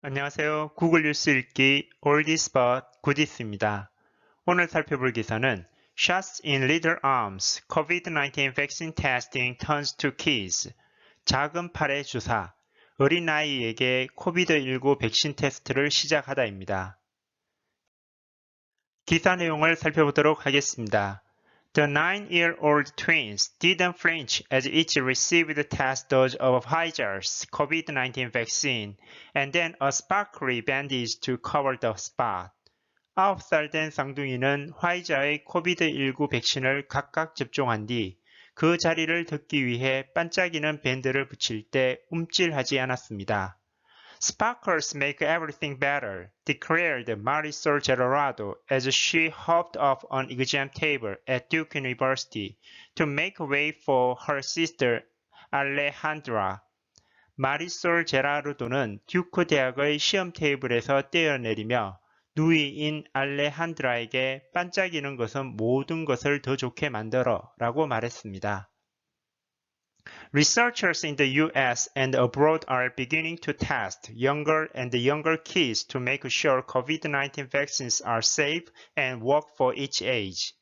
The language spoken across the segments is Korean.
안녕하세요. 구글 뉴스 읽기 but Goodies입니다. 오늘 살펴볼 기사는 Shots in Little Arms, COVID-19 Vaccine Testing Turns to Kids. 작은 팔의 주사, 어린아이에게 코비드19 백신 테스트를 시작하다입니다. 기사 내용을 살펴보도록 하겠습니다. The nine-year-old twins didn't flinch as each received the test dose of Pfizer's COVID-19 vaccine and then a sparkly bandage to cover the spot. 9살 된 쌍둥이는 화이자의 코비드19 백신을 각각 접종한 뒤 그 자리를 덮기 위해 반짝이는 밴드를 붙일 때 움찔하지 않았습니다. Sparkles make everything better, declared Marisol Gerardo as she hopped off an exam table at Duke University to make way for her sister Alejandra. 마리솔 제라르도는 듀크 대학의 시험 테이블에서 뛰어내리며 누이인 알레한드라에게 반짝이는 것은 모든 것을 더 좋게 만들어 라고 말했습니다. Researchers in the US and abroad are beginning to test younger and younger kids to make sure COVID-19 vaccines are safe and work for each age.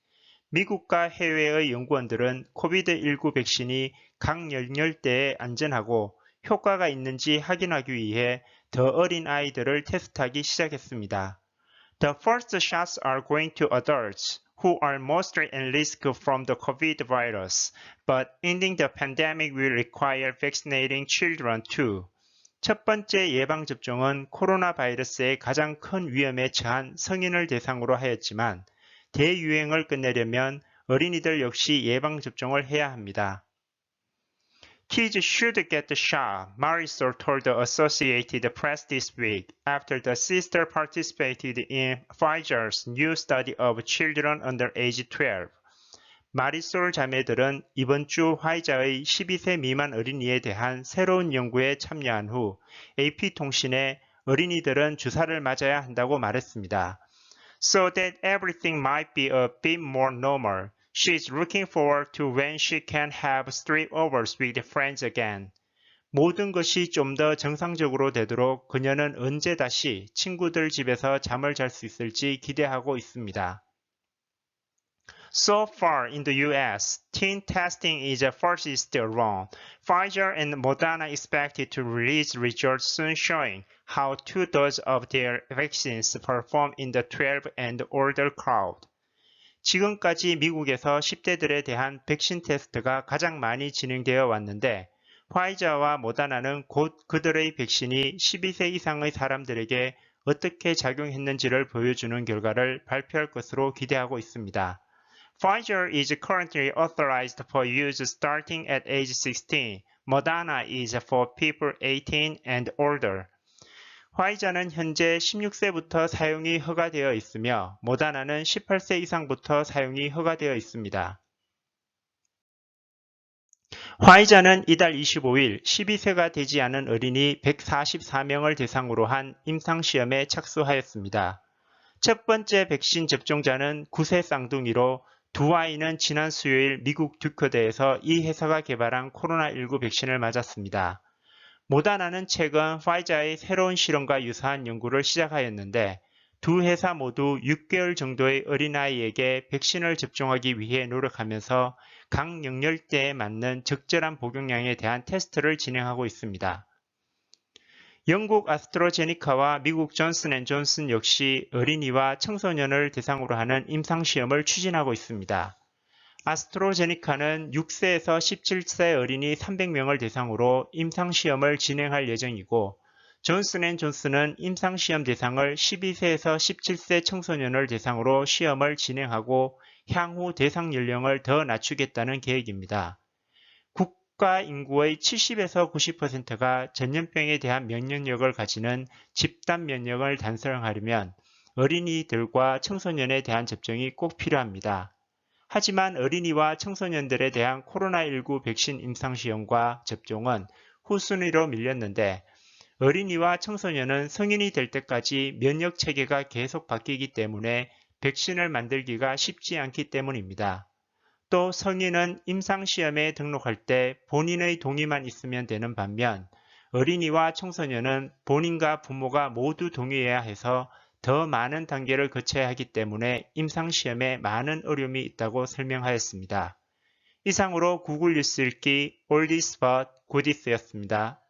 미국과 해외의 연구원들은 코비드19 백신이 각 연령대에 안전하고 효과가 있는지 확인하기 위해 더 어린 아이들을 테스트하기 시작했습니다. The first shots are going to adults who are mostly at risk from the COVID virus, but ending the pandemic will require vaccinating children too. 첫 번째 예방접종은 코로나 바이러스의 가장 큰 위험에 처한 성인을 대상으로 하였지만 대유행을 끝내려면 어린이들 역시 예방접종을 해야 합니다. Kids should get the shot, Marisol told the Associated Press this week after the sister participated in Pfizer's new study of children under age 12. 마리솔 자매들은 이번 주 화이자의 12세 미만 어린이에 대한 새로운 연구에 참여한 후 AP통신에 어린이들은 주사를 맞아야 한다고 말했습니다. So that everything might be a bit more normal. She is looking forward to when she can have sleepovers with friends again. 모든 것이 좀 더 정상적으로 되도록 그녀는 언제 다시 친구들 집에서 잠을 잘 수 있을지 기대하고 있습니다. So far in the US, teen testing is first still wrong. Pfizer and Moderna expected to release results soon showing how two doses of their vaccines perform in the 12 and older crowd. 지금까지 미국에서 10대들에 대한 백신 테스트가 가장 많이 진행되어 왔는데 화이자와 모다나는 곧 그들의 백신이 12세 이상의 사람들에게 어떻게 작용했는지를 보여주는 결과를 발표할 것으로 기대하고 있습니다. Pfizer is currently authorized for use starting at age 16. Moderna is for people 18 and older. 화이자는 현재 16세부터 사용이 허가되어 있으며 모다나는 18세 이상부터 사용이 허가되어 있습니다. 화이자는 이달 25일 12세가 되지 않은 어린이 144명을 대상으로 한 임상시험에 착수하였습니다. 첫 번째 백신 접종자는 9세 쌍둥이로 두 아이는 지난 수요일 미국 듀커대에서 이 회사가 개발한 코로나19 백신을 맞았습니다. 모다나는 최근 화이자의 새로운 실험과 유사한 연구를 시작하였는데 두 회사 모두 6개월 정도의 어린아이에게 백신을 접종하기 위해 노력하면서 각 연령대에 맞는 적절한 복용량에 대한 테스트를 진행하고 있습니다. 영국 아스트로제니카와 미국 존슨앤존슨 역시 어린이와 청소년을 대상으로 하는 임상시험을 추진하고 있습니다. 아스트로제니카는 6세에서 17세 어린이 300명을 대상으로 임상시험을 진행할 예정이고 존슨앤존슨은 임상시험 대상을 12세에서 17세 청소년을 대상으로 시험을 진행하고 향후 대상 연령을 더 낮추겠다는 계획입니다. 국가 인구의 70에서 90%가 전염병에 대한 면역력을 가지는 집단 면역을 달성하려면 어린이들과 청소년에 대한 접종이 꼭 필요합니다. 하지만 어린이와 청소년들에 대한 코로나19 백신 임상시험과 접종은 후순위로 밀렸는데 어린이와 청소년은 성인이 될 때까지 면역 체계가 계속 바뀌기 때문에 백신을 만들기가 쉽지 않기 때문입니다. 또 성인은 임상시험에 등록할 때 본인의 동의만 있으면 되는 반면 어린이와 청소년은 본인과 부모가 모두 동의해야 해서 더 많은 단계를 거쳐야 하기 때문에 임상시험에 많은 어려움이 있다고 설명하였습니다. 이상으로 구글 뉴스 읽기 올디스 벗 고디스였습니다.